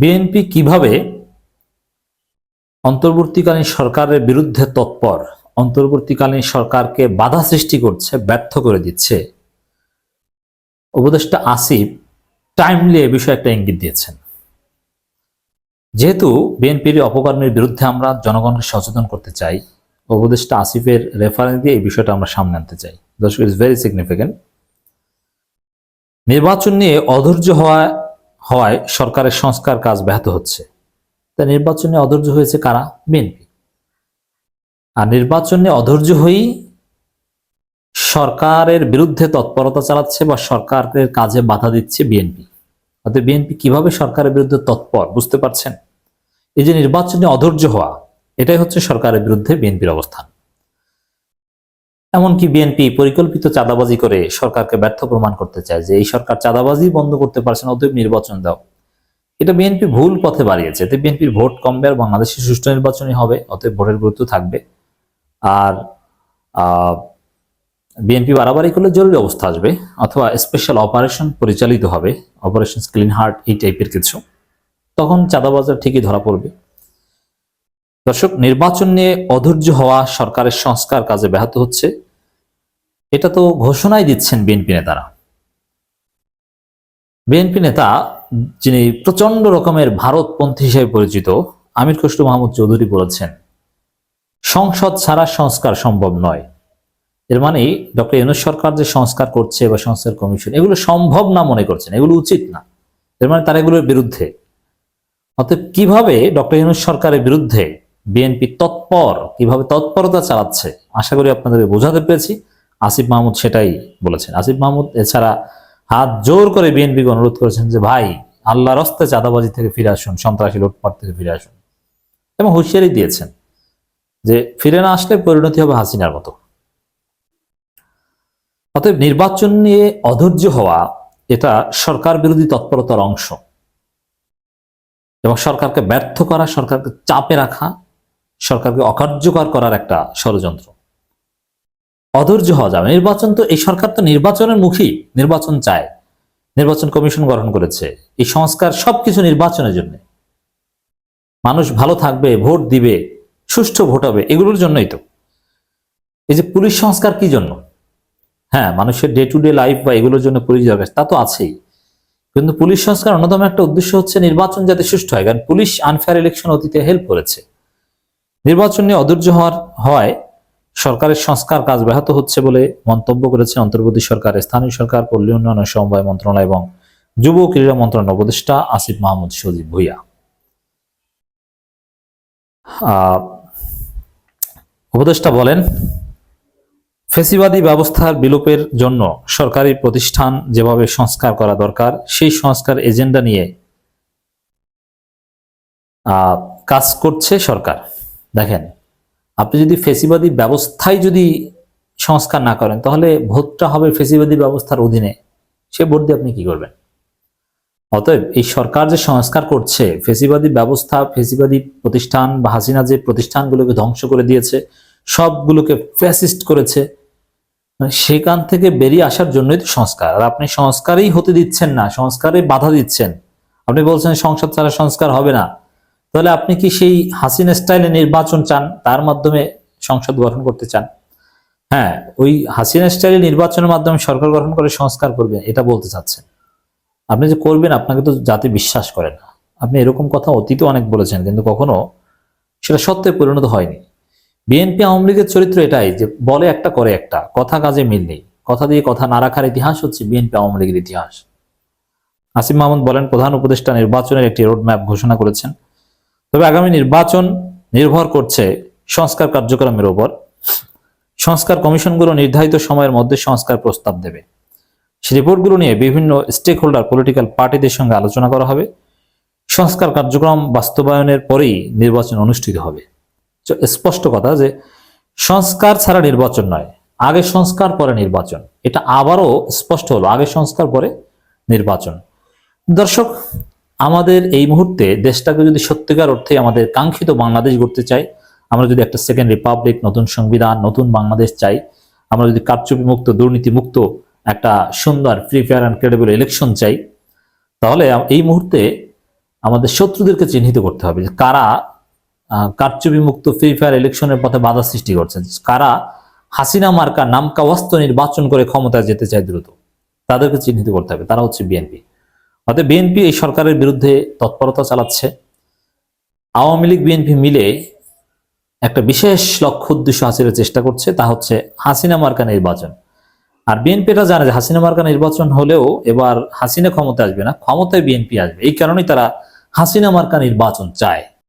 BNP কীভাবে অন্তর্বর্তীকালীন সরকারের বিরুদ্ধে তৎপর, অন্তর্বর্তীকালীন সরকারকে বাধা সৃষ্টি করছে, ব্যর্থ করে দিচ্ছে? উপদেষ্টা আসিফ টাইমলি এ বিষয়ে একটা ইঙ্গিত দিয়েছেন। যেহেতু বিএনপির অপকর্মের বিরুদ্ধে আমরা জনগণকে সচেতন করতে চাই, উপদেষ্টা আসিফের রেফারেন্স দিয়ে এই বিষয়টা আমরা সামনে আনতে চাই। দর্শক ইজ ভেরি সিগনিফিকেন্ট নির্বাচন নিয়ে অধৈর্য হওয়া হওয়ায় সরকারের সংস্কার কাজ ব্যাহত হচ্ছে। তা নির্বাচনে অধৈর্য হয়েছে কারা? বিএনপি। আর নির্বাচনে অধৈর্য হয়েই সরকারের বিরুদ্ধে তৎপরতা চালাচ্ছে বা সরকারের কাজে বাধা দিচ্ছে বিএনপি। অর্থাৎ বিএনপি কীভাবে সরকারের বিরুদ্ধে তৎপর, বুঝতে পারছেন? এই যে নির্বাচনে অধৈর্য হওয়া, এটাই হচ্ছে সরকারের বিরুদ্ধে বিএনপির অবস্থান। এমনকি বিএনপি পরিকল্পিত চাঁদাবাজি করে সরকারকে ব্যর্থ প্রমাণ করতে চায় যে এই সরকার চাঁদাবাজি বন্ধ করতে পারছে না, অতএব নির্বাচন দাও। এটা বিএনপি ভুল পথে বাড়িয়েছে। এতে বিএনপির ভোট কমবে আর বাংলাদেশে সুষ্ঠু নির্বাচনই হবে, অতএব ভোটের গুরুত্ব থাকবে। আর বিএনপি বাড়াবাড়ি করলে জরুরি অবস্থা আসবে, অথবা স্পেশাল অপারেশন পরিচালিত হবে অপারেশন ক্লিন হার্ট এই টাইপের কিছু। তখন চাঁদাবাজার ঠিকই ধরা পড়বে। দর্শক, নির্বাচন নিয়ে অধৈর্য হওয়া সরকারের সংস্কার কাজে ব্যাহত হচ্ছে। এটা তো ঘোষণাই দিচ্ছেন বিএনপি নেতারা। বিএনপি নেতা যিনি প্রচণ্ড রকমের ভারতপন্থী হিসেবে পরিচিত, আমির খসরু মাহমুদ চৌধুরী বলেছেন, সংসদ ছাড়া সংস্কার সম্ভব নয়। এর মানে ডক্টর ইউনুস সরকার যে সংস্কার করছে বা সংস্কার কমিশন, এগুলো সম্ভব না মনে করছেন, এগুলো উচিত না। এর মানে তারা এগুলোর বিরুদ্ধে। অতএব কীভাবে ডক্টর ইউনুস সরকারের বিরুদ্ধে বিএনপি তৎপর, কীভাবে তৎপরতা চালাচ্ছে, আশা করি আপনাদেরকে বোঝাতে পেরেছি। আসিফ মাহমুদ সেটাই বলেছেন। আসিফ মাহমুদ এছাড়া হাত জোর করে বিএনপিকে অনুরোধ করেছেন যে, ভাই আল্লাহর রস্তে চাঁদাবাজি থেকে ফিরে আসুন, সন্ত্রাসী লুটপাট থেকে ফিরে আসুন। এবং হুঁশিয়ারি দিয়েছেন যে, ফিরে না আসলে পরিণতি হবে হাসিনার মতো। অতএব নির্বাচন নিয়ে অধৈর্য হওয়া, এটা সরকার বিরোধী তৎপরতার অংশ। এবং সরকারকে ব্যর্থ করা, সরকারকে চাপে রাখা, সরকারকে অকার্যকর করার একটা ষড়যন্ত্র। অধৈর্য হওয়া যাবে নির্বাচন তো এই সরকার তো নির্বাচনের মুখী নির্বাচন চায়। নির্বাচন কমিশন গঠন করেছে। এই সংস্কার সবকিছু নির্বাচনের জন্য। মানুষ ভালো থাকবে, ভোট দিবে, সুষ্ঠু ভোট হবে, এগুলোর জন্যই তো। এই যে পুলিশ সংস্কার কি জন্য? হ্যাঁ মানুষের ডে টু ডে লাইফ বা এগুলোর জন্য পুলিশ দরকার, তা তো আছেই। কিন্তু পুলিশ সংস্কার অন্যতম একটা উদ্দেশ্য হচ্ছে নির্বাচন যাতে সুষ্ঠু হয়। কারণ পুলিশ আনফেয়ার ইলেকশন অতীতে হেল্প করেছে। নির্বাচন নিয়ে অধৈর্য হওয়ার হওয়ায় সরকারের সংস্কার কাজ ব্যাহত হচ্ছে বলে মন্তব্য করেছেন অন্তর্বর্তী সরকার, স্থানীয় সরকার, পল্লী উন্নয়ন সমবায় মন্ত্রণালয় এবং যুব ক্রীড়া মন্ত্রণালয় উপদেষ্টা আসিফ মাহমুদ সজীব ভুইয়া। উপদেষ্টা বলেন, ফেসিবাদী ব্যবস্থার বিলোপের জন্য সরকারি প্রতিষ্ঠান যেভাবে সংস্কার করা দরকার, সেই সংস্কার এজেন্ডা নিয়ে কাজ করছে সরকার। দেখেন আপনি যদি ফেসিবাদী ব্যবস্থায় যদি সংস্কার না করেন, তাহলে ভোটটা হবে ফেসিবাদী ব্যবস্থার অধীনে। সে ভোট দিয়ে আপনি কি করবেন? অতএব এই সরকার যে সংস্কার করছে, ফেসিবাদী ব্যবস্থা, ফেসিবাদী প্রতিষ্ঠান বা হাসিনা যে প্রতিষ্ঠানগুলোকে ধ্বংস করে দিয়েছে, সবগুলোকে ফ্যাসিস্ট করেছে মানে সেখান থেকে বেরিয়ে আসার জন্যই তো সংস্কার। আর আপনি সংস্কারই হতে দিচ্ছেন না, সংস্কারে বাধা দিচ্ছেন। আপনি বলছেন সংসদ ছাড়া সংস্কার হবে না। তাহলে আপনি কি সেই হাসিনা স্টাইলে নির্বাচন চান? তার মাধ্যমে সংসদ গঠন করতে চান? হ্যাঁ ওই হাসিনা স্টাইলে নির্বাচনের মাধ্যমে সরকার গঠন করে সংস্কার করবেন এটা বলতে চাচ্ছেন। আপনি যে করবেন, আপনাকে তো জাতি বিশ্বাস করে না। আপনি এরকম কথা অতীতে অনেক বলেছেন, কিন্তু কখনো সেটা সত্যে পরিণত হয়নি। বিএনপি আওয়ামী লীগের চরিত্র এটাই যে বলে একটা, করে একটা। কথা কাজে মিল নেই। কথা দিয়ে কথা না রাখার ইতিহাস হচ্ছে বিএনপি আওয়ামী লীগের ইতিহাস। আসিফ মাহমুদ বলেন, প্রধান উপদেষ্টা নির্বাচনের একটি রোডম্যাপ ঘোষণা করেছেন। তবে আগামী নির্বাচন নির্ভর করছে সংস্কার কার্যক্রমের উপর। সংস্কার কমিশনগুলো নির্ধারিত সময়ের মধ্যে সংস্কার প্রস্তাব দেবে। রিপোর্টগুলো নিয়ে বিভিন্ন স্টেক হোল্ডার পলিটিক্যাল পার্টিদের সঙ্গে আলোচনা করা হবে। সংস্কার কার্যক্রম বাস্তবায়নের পরেই নির্বাচন অনুষ্ঠিত হবে। স্পষ্ট কথা যে সংস্কার ছাড়া নির্বাচন নয়, আগে সংস্কার, পরে নির্বাচন। এটা আবারও স্পষ্ট হলো, আগে সংস্কার, পরে নির্বাচন। দর্শক আমাদের এই মুহূর্তে দেশটাকে যদি সত্যিকার অর্থে আমাদের কাঙ্ক্ষিত বাংলাদেশ গড়তে চাই আমরা যদি একটা সেকেন্ড রিপাবলিক নতুন সংবিধান, নতুন বাংলাদেশ চাই, আমরা যদি কারচুপি মুক্ত দুর্নীতি মুক্ত একটা সুন্দর free fair and credible election চাই, তাহলে এই মুহূর্তে আমাদের শত্রুদেরকে চিহ্নিত করতে হবে যে কারা কারচুপি মুক্ত ফ্রি ফায়ার ইলেকশনের পথে বাধা সৃষ্টি করছে কারা হাসিনা মার্কা নামকা ওয়াস্ত নির্বাচন করে ক্ষমতায় যেতে চায় দ্রুত, তাদেরকে চিহ্নিত করতে হবে, তারা হচ্ছে বিএনপি অতএব বিএনপি এই সরকারের বিরুদ্ধে তৎপরতা চালাচ্ছে। আওয়ামী লীগ, বিএনপি মিলে একটা বিশেষ লক্ষ্য উদ্দেশ্য হাসিলের চেষ্টা করছে, তা হচ্ছে হাসিনা মার্কা নির্বাচন। আর বিএনপিটা জানে যে হাসিনা মার্কা নির্বাচন হলেও এবার হাসিনা ক্ষমতা আসবে না, ক্ষমতায় বিএনপি আসবে। এই কারণেই তারা হাসিনা মার্কা নির্বাচন চায়।